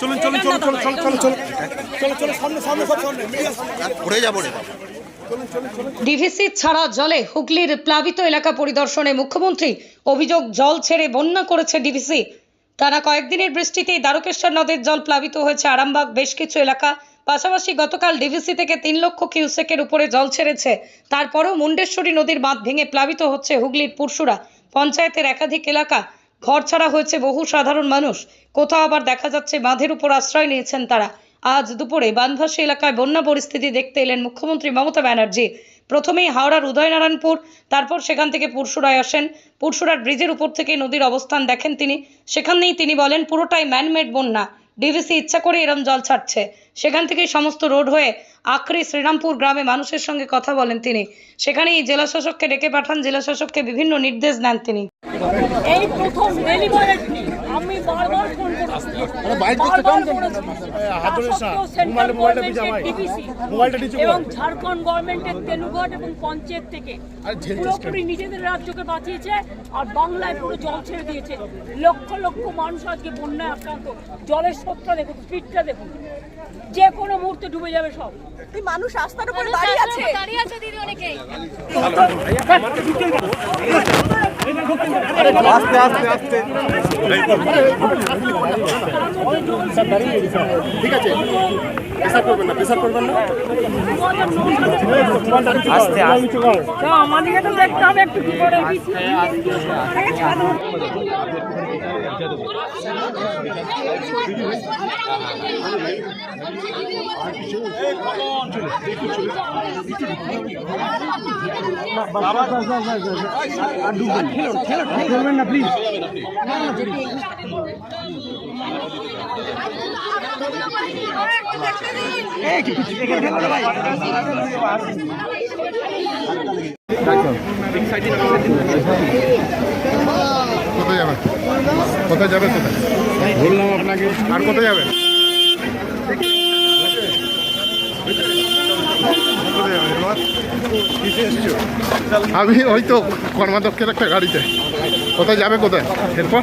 চলুন চলুন চলুন চলুন চলুন চলুন চলুন। চলো চলো সামনে সামনে সব সামনে পড়ে যাব রে। ডিভিসি ছাড়া জলে হুগলির প্লাবিত এলাকা পরিদর্শনে মুখ্যমন্ত্রী অভিযোগ জল ছেড়ে বন্যা করেছে ডিভিসি। টানা কয়েকদিনের বৃষ্টিতেই দ্বারকেশ্বর নদের জল প্লাবিত হয়েছে আরামবাগ বেশ কিছু এলাকা। পাশাপাশি গতকাল ডিভিসি থেকে তিন লক্ষ কিউসেকের উপরে জল ছেড়েছে। তারপরেও মুন্ডেশ্বরী নদীর বাঁধ ভেঙে প্লাবিত হচ্ছে হুগলির পুরসুরা পঞ্চায়েতের একাধিক এলাকা। ঘর ছাড়া হয়েছে বহু সাধারণ মানুষ। কোথাও আবার দেখা যাচ্ছে বাঁধের উপর আশ্রয় নিয়েছেন তারা। আজ দুপুরে বানভাসী এলাকায় বন্যা পরিস্থিতি দেখতে এলেন মুখ্যমন্ত্রী মমতা ব্যানার্জি। প্রথমেই হাওড়ার উদয়নারায়ণপুর, তারপর সেখান থেকে পুরশুরায় আসেন। পুরসুরার ব্রিজের উপর থেকে নদীর অবস্থান দেখেন তিনি। সেখানেই তিনি বলেন, পুরোটাই ম্যানমেড বন্যা। ডিভিসি ইচ্ছা করে এরম জল ছাড়ছে। সেখান থেকেই সমস্ত রোড হয়ে আখরি শ্রীরামপুর গ্রামে মানুষের সঙ্গে কথা বলেন তিনি। সেখানেই জেলা শাসককে ডেকে পাঠান জেলা শাসককে বিভিন্ন নির্দেশ দেন তিনি। এই প্রথম আমি বারবার এবং ঝাড়খণ্ড গভর্নমেন্টের তেলুঘাট এবং পঞ্চায়েত থেকে। পুরোপুরি নিজেদের রাজ্যকে বাঁচিয়েছে আর বাংলায় পুরো জল ছেড়ে দিয়েছে। লক্ষ লক্ষ মানুষ আজকে বন্যায় আক্রান্ত। জলের স্রোতটা দেখুন স্পিডটা দেখুন। যে কোনো মুহূর্তে ডুবে যাবে সব। এই মানুষ রাস্তার উপরে দাঁড়িয়ে আছে। দাঁড়িয়ে আছে দিদি অনেকেই। ঠিক আছে। প্রেসার করবেন না প্রেসার করবেন না। আস্তে আস্তে। আমাদেরকে তো দেখতে হবে একটু কি করে করবেন না প্লিজ কোথায় যাবেন কোথায় যাবেন কোথায়? বললাম আপনাকে। আর কোথায় যাবেন এসছো? আমি ওই তো কর্মাধ্যক্ষের একটা গাড়িতে। কোথায় যাবে কোথায়? এরপর?